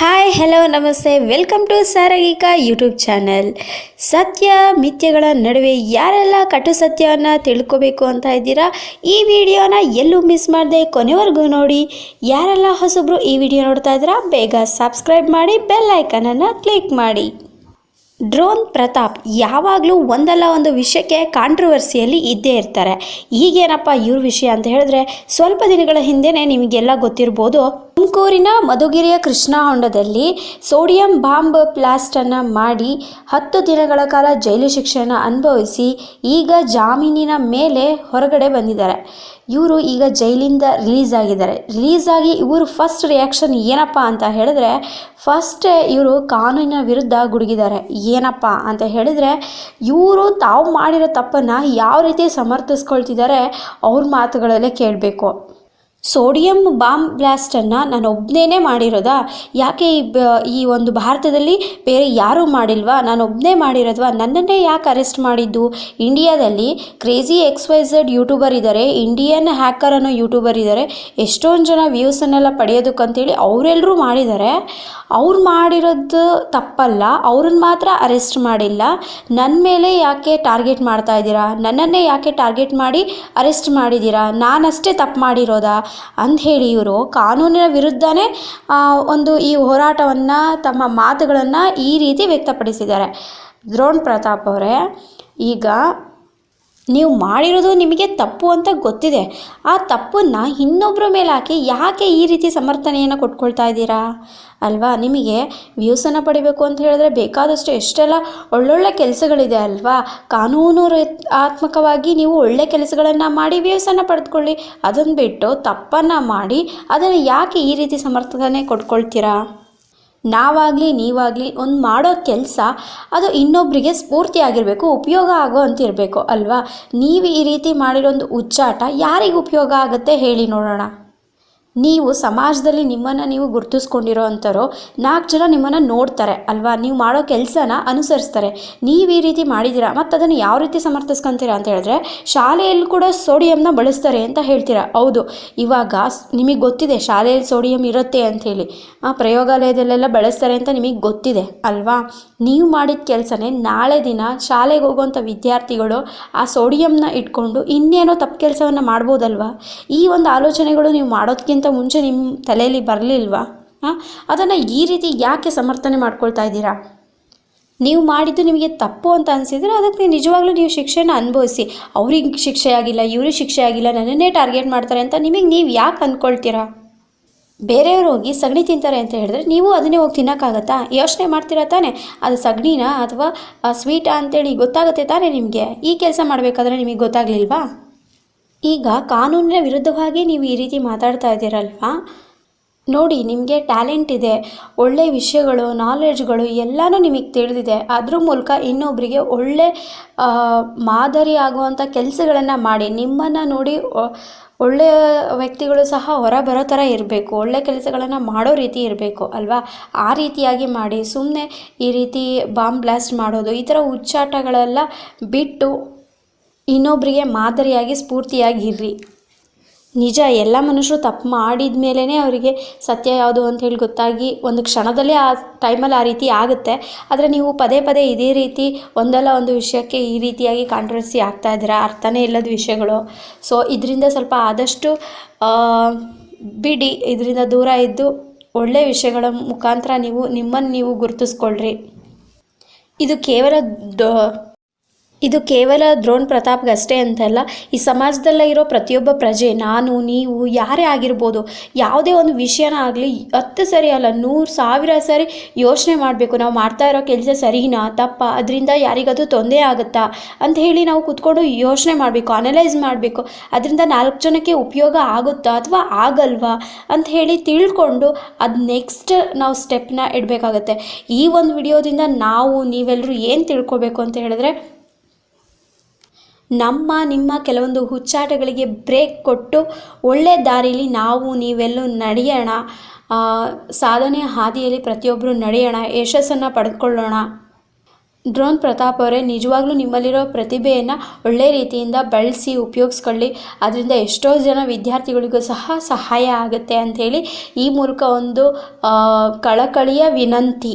Hi, hello, ನಮಸ್ತೆ. Welcome to ಸಾರಗೀಕ YouTube channel. ಸತ್ಯ, ಮಿಥ್ಯಗಳ ನಡುವೆ ಯಾರೆಲ್ಲ ಕಟು ಸತ್ಯವನ್ನು ತಿಳ್ಕೋಬೇಕು ಅಂತ ಇದ್ದೀರಾ, ಈ ವಿಡಿಯೋನ ಎಲ್ಲೂ ಮಿಸ್ ಮಾಡದೆ ಕೊನೆವರೆಗೂ ನೋಡಿ. ಯಾರೆಲ್ಲ ಹೊಸಬ್ರು ಈ ವಿಡಿಯೋ ನೋಡ್ತಾ ಇದ್ದೀರಾ, ಬೇಗ ಸಬ್ಸ್ಕ್ರೈಬ್ ಮಾಡಿ, ಬೆಲ್ ಐಕನನ್ನು ಕ್ಲಿಕ್ ಮಾಡಿ. ಡ್ರೋನ್ ಪ್ರತಾಪ್ ಯಾವಾಗಲೂ ಒಂದಲ್ಲ ಒಂದು ವಿಷಯಕ್ಕೆ ಕಾಂಟ್ರವರ್ಸಿಯಲ್ಲಿ ಇದ್ದೇ ಇರ್ತಾರೆ. ಈಗೇನಪ್ಪ ಇವ್ರ ವಿಷಯ ಅಂತ ಹೇಳಿದ್ರೆ, ಸ್ವಲ್ಪ ದಿನಗಳ ಹಿಂದೆಯೇ ನಿಮಗೆಲ್ಲ ಗೊತ್ತಿರ್ಬೋದು. ತುಮಕೂರಿನ ಮಧುಗಿರಿಯ ಕೃಷ್ಣ ಹೊಂಡದಲ್ಲಿ ಸೋಡಿಯಂ ಬಾಂಬ್ ಪ್ಲಾಸ್ಟನ್ನು ಮಾಡಿ ಹತ್ತು ದಿನಗಳ ಕಾಲ ಜೈಲು ಶಿಕ್ಷೆಯನ್ನು ಅನುಭವಿಸಿ ಈಗ ಜಾಮೀನಿನ ಮೇಲೆ ಹೊರಗಡೆ ಬಂದಿದ್ದಾರೆ. ಇವರು ಈಗ ಜೈಲಿಂದ ರಿಲೀಸ್ ಆಗಿದ್ದಾರೆ. ರಿಲೀಸ್ ಆಗಿ ಇವರು ಫಸ್ಟ್ ರಿಯಾಕ್ಷನ್ ಏನಪ್ಪ ಅಂತ ಹೇಳಿದ್ರೆ ಫಸ್ಟ್ ಇವರು ಕಾನೂನಿನ ವಿರುದ್ಧ ಗುಡುಗಿದ್ದಾರೆ. ಏನಪ್ಪ ಅಂತ ಹೇಳಿದರೆ ಇವರು ತಾವು ಮಾಡಿರೋ ತಪ್ಪನ್ನು ಯಾವ ರೀತಿ ಸಮರ್ಥಿಸ್ಕೊಳ್ತಿದ್ದಾರೆ ಅವ್ರ ಮಾತುಗಳಲ್ಲೇ ಕೇಳಬೇಕು. ಸೋಡಿಯಂ ಬಾಂಬ್ ಬ್ಲಾಸ್ಟನ್ನು ನಾನು ಒಬ್ಬನೇ ಮಾಡಿರೋದಾ? ಯಾಕೆ ಈ ಬ, ಈ ಒಂದು ಭಾರತದಲ್ಲಿ ಬೇರೆ ಯಾರೂ ಮಾಡಿಲ್ವಾ? ನಾನು ಒಬ್ಬನೇ ಮಾಡಿರೋದ್ವಾ ನನ್ನನ್ನೇ ಯಾಕೆ ಅರೆಸ್ಟ್ ಮಾಡಿದ್ದು? ಇಂಡಿಯಾದಲ್ಲಿ crazy X Y Z YouTuber ಇದ್ದಾರೆ, ಇಂಡಿಯನ್ ಹ್ಯಾಕರ್ ಅನ್ನೋ ಯೂಟ್ಯೂಬರ್ ಇದ್ದಾರೆ. ಎಷ್ಟೊಂದು ಜನ ವ್ಯೂಸನ್ನೆಲ್ಲ ಪಡೆಯೋದಕ್ಕಂತೇಳಿ ಅವರೆಲ್ಲರೂ ಮಾಡಿದ್ದಾರೆ. ಅವ್ರು ಮಾಡಿರೋದು ತಪ್ಪಲ್ಲ, ಅವ್ರನ್ನ ಮಾತ್ರ ಅರೆಸ್ಟ್ ಮಾಡಿಲ್ಲ. ನನ್ನ ಮೇಲೆ ಯಾಕೆ ಟಾರ್ಗೆಟ್ ಮಾಡ್ತಾ ಇದ್ದೀರಾ? ನನ್ನನ್ನೇ ಯಾಕೆ ಟಾರ್ಗೆಟ್ ಮಾಡಿ ಅರೆಸ್ಟ್ ಮಾಡಿದ್ದೀರಾ? ನಾನಷ್ಟೇ ತಪ್ಪು ಮಾಡಿರೋದಾ? ಅಂದ್ಹೇಳಿ ಇವರು. ಕಾನೂನಿನ ವಿರುದ್ಧನೇ ಒಂದು ಈ ಹೋರಾಟವನ್ನು, ತಮ್ಮ ಮಾತುಗಳನ್ನು ಈ ರೀತಿ ವ್ಯಕ್ತಪಡಿಸಿದ್ದಾರೆ. ದ್ರೋಣ್ ಪ್ರತಾಪ್ ಅವರೇ, ಈಗ ನೀವು ಮಾಡಿರೋದು ನಿಮಗೆ ತಪ್ಪು ಅಂತ ಗೊತ್ತಿದೆ. ಆ ತಪ್ಪನ್ನು ಇನ್ನೊಬ್ಬರ ಮೇಲೆ ಹಾಕಿ ಯಾಕೆ ಈ ರೀತಿ ಸಮರ್ಥನೆಯನ್ನು ಕೊಟ್ಕೊಳ್ತಾ ಇದ್ದೀರಾ? ಅಲ್ವಾ? ನಿಮಗೆ ವ್ಯೂಸನ್ನು ಪಡಿಬೇಕು ಅಂತ ಹೇಳಿದ್ರೆ ಬೇಕಾದಷ್ಟು ಎಷ್ಟೆಲ್ಲ ಒಳ್ಳೊಳ್ಳೆ ಕೆಲಸಗಳಿದೆ ಅಲ್ವಾ? ಕಾನೂನು ಆತ್ಮಕವಾಗಿ ನೀವು ಒಳ್ಳೆ ಕೆಲಸಗಳನ್ನು ಮಾಡಿ ವ್ಯೂಸನ್ನು ಪಡೆದುಕೊಳ್ಳಿ. ಅದನ್ನು ಬಿಟ್ಟು ತಪ್ಪನ್ನು ಮಾಡಿ ಅದನ್ನು ಯಾಕೆ ಈ ರೀತಿ ಸಮರ್ಥನೆ ಕೊಟ್ಕೊಳ್ತೀರಾ? ನಾವಾಗಲಿ, ನೀವಾಗಲಿ ಒಂದು ಮಾಡೋ ಕೆಲಸ ಅದು ಇನ್ನೊಬ್ಬರಿಗೆ ಸ್ಫೂರ್ತಿ ಆಗಿರಬೇಕು ಉಪಯೋಗ ಆಗೋ ಅಂತ ಇರಬೇಕು ಅಲ್ವಾ? ನೀವು ಈ ರೀತಿ ಮಾಡಿರೋ ಒಂದು ಹುಚ್ಚಾಟ ಯಾರಿಗೆ ಉಪಯೋಗ ಆಗುತ್ತೆ ಹೇಳಿ ನೋಡೋಣ. ನೀವು ಸಮಾಜದಲ್ಲಿ ನಿಮ್ಮನ್ನು ನೀವು ಗುರುತಿಸ್ಕೊಂಡಿರೋ ಅಂಥವ್ರು ನಾಲ್ಕು ಜನ ನಿಮ್ಮನ್ನು ನೋಡ್ತಾರೆ, ಅಲ್ವಾ? ನೀವು ಮಾಡೋ ಕೆಲಸನ ಅನುಸರಿಸ್ತಾರೆ. ನೀವು ಈ ರೀತಿ ಮಾಡಿದ್ದೀರಾ? ಮತ್ತು ಅದನ್ನು ಯಾವ ರೀತಿ ಸಮರ್ಥಿಸ್ಕೊಂತೀರಾ ಅಂತ ಹೇಳಿದ್ರೆ, ಶಾಲೆಯಲ್ಲಿ ಕೂಡ ಸೋಡಿಯಂನ ಬಳಸ್ತಾರೆ ಅಂತ ಹೇಳ್ತೀರಾ? ಹೌದು. ಇವಾಗ ನಿಮಗೆ ಗೊತ್ತಿದೆ, ಶಾಲೆಯಲ್ಲಿ ಸೋಡಿಯಂ ಇರುತ್ತೆ ಅಂಥೇಳಿ ಆ ಪ್ರಯೋಗಾಲಯದಲ್ಲೆಲ್ಲ ಬಳಸ್ತಾರೆ ಅಂತ ನಿಮಗೆ ಗೊತ್ತಿದೆ, ಅಲ್ವಾ? ನೀವು ಮಾಡಿದ ಕೆಲಸನೇ ನಾಳೆ ದಿನ ಶಾಲೆಗೆ ಹೋಗುವಂಥ ವಿದ್ಯಾರ್ಥಿಗಳು ಆ ಸೋಡಿಯಂನ ಇಟ್ಕೊಂಡು ಇನ್ನೇನೋ ತಪ್ಪು ಕೆಲಸವನ್ನು ಮಾಡ್ಬೋದಲ್ವಾ? ಈ ಒಂದು ಆಲೋಚನೆಗಳು ನೀವು ಮಾಡೋದಕ್ಕಿಂತ ಮುಂಚೆ ನಿಮ್ಮ ತಲೆಯಲ್ಲಿ ಬರಲಿಲ್ವಾ? ಹಾಂ? ಅದನ್ನು ಈ ರೀತಿ ಯಾಕೆ ಸಮರ್ಥನೆ ಮಾಡ್ಕೊಳ್ತಾ ಇದ್ದೀರಾ? ನೀವು ಮಾಡಿದ್ದು ನಿಮಗೆ ತಪ್ಪು ಅಂತ ಅನಿಸಿದರೆ ಅದಕ್ಕೆ ನಿಜವಾಗ್ಲೂ ನೀವು ಶಿಕ್ಷೆನ ಅನುಭವಿಸಿ. ಅವ್ರಿಗೆ ಶಿಕ್ಷೆ ಆಗಿಲ್ಲ, ಇವ್ರಿಗೆ ಶಿಕ್ಷೆ ಆಗಿಲ್ಲ, ನನ್ನನ್ನೇ ಟಾರ್ಗೆಟ್ ಮಾಡ್ತಾರೆ ಅಂತ ನಿಮಗೆ ನೀವು ಯಾಕೆ ಅಂದ್ಕೊಳ್ತೀರಾ ಬೇರೆಯವ್ರು ಹೋಗಿ ಸಗಣಿ ತಿಂತಾರೆ ಅಂತ ಹೇಳಿದ್ರೆ ನೀವು ಅದನ್ನೇ ಹೋಗಿ ತಿನ್ನೋಕ್ಕಾಗತ್ತಾ? ಯೋಚನೆ ಮಾಡ್ತೀರಾ ತಾನೇ? ಅದು ಸಗಣಿನ ಅಥವಾ ಸ್ವೀಟಾ ಅಂತೇಳಿ ಗೊತ್ತಾಗುತ್ತೆ ತಾನೇ ನಿಮಗೆ? ಈ ಕೆಲಸ ಮಾಡಬೇಕಾದ್ರೆ ನಿಮಗೆ ಗೊತ್ತಾಗ್ಲಿಲ್ವಾ? ಈಗ ಕಾನೂನಿನ ವಿರುದ್ಧವಾಗಿ ನೀವು ಈ ರೀತಿ ಮಾತಾಡ್ತಾ ಇದ್ದೀರಲ್ವಾ? ನೋಡಿ, ನಿಮಗೆ ಟ್ಯಾಲೆಂಟ್ ಇದೆ, ಒಳ್ಳೆ ವಿಷಯಗಳು ನಾಲೆಡ್ಜ್ಗಳು ಎಲ್ಲನೂ ನಿಮಗೆ ತಿಳಿದಿದೆ. ಅದ್ರ ಮೂಲಕ ಇನ್ನೊಬ್ಬರಿಗೆ ಒಳ್ಳೆ ಮಾದರಿ ಆಗುವಂಥ ಕೆಲಸಗಳನ್ನು ಮಾಡಿ, ನಿಮ್ಮನ್ನು ನೋಡಿ ಒಳ್ಳೆಯ ವ್ಯಕ್ತಿಗಳು ಸಹ ಹೊರ ಬರೋ ಥರ ಇರಬೇಕು, ಒಳ್ಳೆ ಕೆಲಸಗಳನ್ನು ಮಾಡೋ ರೀತಿ ಇರಬೇಕು, ಅಲ್ವಾ? ಆ ರೀತಿಯಾಗಿ ಮಾಡಿ ಸುಮ್ಮನೆ ಈ ರೀತಿ ಬಾಂಬ್ ಬ್ಲಾಸ್ಟ್ ಮಾಡೋದು, ಈ ಥರ ಹುಚ್ಚಾಟಗಳೆಲ್ಲ ಬಿಟ್ಟು ಇನ್ನೊಬ್ಬರಿಗೆ ಮಾದರಿಯಾಗಿ ಸ್ಫೂರ್ತಿಯಾಗಿ ಇರ್ರಿ ನಿಜ, ಎಲ್ಲ ಮನುಷ್ಯರು ತಪ್ಪು ಮಾಡಿದ ಮೇಲೇ ಅವರಿಗೆ ಸತ್ಯ ಯಾವುದು ಅಂತ ಹೇಳಿ ಗೊತ್ತಾಗಿ ಒಂದು ಕ್ಷಣದಲ್ಲೇ ಆ ಟೈಮಲ್ಲಿ ಆ ರೀತಿ ಆಗುತ್ತೆ. ಆದರೆ ನೀವು ಪದೇ ಪದೇ ಇದೇ ರೀತಿ ಒಂದಲ್ಲ ಒಂದು ವಿಷಯಕ್ಕೆ ಈ ರೀತಿಯಾಗಿ ಕಾಂಟ್ರವರ್ಸಿ ಆಗ್ತಾ ಇದ್ದೀರಾ? ಅರ್ಥನೇ ಇಲ್ಲದ ವಿಷಯಗಳು. ಸೊ ಇದರಿಂದ ಸ್ವಲ್ಪ ಆದಷ್ಟು ಬಿಡಿ. ಇದರಿಂದ ದೂರ ಇದ್ದು ಒಳ್ಳೆಯ ವಿಷಯಗಳ ಮುಖಾಂತರ ನೀವು ನಿಮ್ಮನ್ನು ನೀವು ಗುರುತಿಸ್ಕೊಳ್ರಿ. ಇದು ಕೇವಲ ಇದು ಕೇವಲ ದ್ರೋಣ್ ಪ್ರತಾಪ್ಗೆ ಅಷ್ಟೇ ಅಂತಲ್ಲ, ಈ ಸಮಾಜದಲ್ಲೇ ಇರೋ ಪ್ರತಿಯೊಬ್ಬ ಪ್ರಜೆ, ನಾನು, ನೀವು, ಯಾರೇ ಆಗಿರ್ಬೋದು, ಯಾವುದೇ ಒಂದು ವಿಷಯನ ಆಗಲಿ ಹತ್ತು ಸರಿ ಅಲ್ಲ, ನೂರು ಸಾವಿರ ಸರಿ ಯೋಚನೆ ಮಾಡಬೇಕು. ನಾವು ಮಾಡ್ತಾ ಇರೋ ಕೆಲಸ ಸರಿನಾ, ತಪ್ಪ? ಅದರಿಂದ ಯಾರಿಗದು ತೊಂದರೆ ಆಗುತ್ತಾ? ಅಂತ ಹೇಳಿ ನಾವು ಕೂತ್ಕೊಂಡು ಯೋಚನೆ ಮಾಡಬೇಕು ಅನಲೈಸ್ ಮಾಡಬೇಕು. ಅದರಿಂದ ನಾಲ್ಕು ಜನಕ್ಕೆ ಉಪಯೋಗ ಆಗುತ್ತಾ ಅಥವಾ ಆಗಲ್ವಾ ಅಂತ ಹೇಳಿ ತಿಳ್ಕೊಂಡು ಅದು ನೆಕ್ಸ್ಟ್ ನಾವು ಸ್ಟೆಪ್ನ ಇಡಬೇಕಾಗತ್ತೆ. ಈ ಒಂದು ವಿಡಿಯೋದಿಂದ ನಾವು ನೀವೆಲ್ಲರೂ ಏನು ತಿಳ್ಕೊಬೇಕು ಅಂತ ಹೇಳಿದ್ರೆ ನಮ್ಮ, ನಿಮ್ಮ ಕೆಲವೊಂದು ಹುಚ್ಚಾಟಗಳಿಗೆ ಬ್ರೇಕ್ ಕೊಟ್ಟು ಒಳ್ಳೆಯ ದಾರಿಲಿ ನಾವು ನೀವೆಲ್ಲೂ ನಡೆಯೋಣ. ಸಾಧನೆ ಹಾದಿಯಲ್ಲಿ ಪ್ರತಿಯೊಬ್ಬರು ನಡೆಯೋಣ, ಯಶಸ್ಸನ್ನು ಪಡೆದುಕೊಳ್ಳೋಣ ಡ್ರೋನ್ ಪ್ರತಾಪ್ ಅವರೇ, ನಿಜವಾಗ್ಲೂ ನಿಮ್ಮಲ್ಲಿರೋ ಪ್ರತಿಭೆಯನ್ನು ಒಳ್ಳೆ ರೀತಿಯಿಂದ ಬಳಸಿ ಉಪಯೋಗಿಸ್ಕೊಳ್ಳಿ. ಅದರಿಂದ ಎಷ್ಟೋ ಜನ ವಿದ್ಯಾರ್ಥಿಗಳಿಗೂ ಸಹ ಸಹಾಯ ಆಗುತ್ತೆ ಅಂಥೇಳಿ ಈ ಮೂಲಕ ಒಂದು ಕಳಕಳಿಯ ವಿನಂತಿ.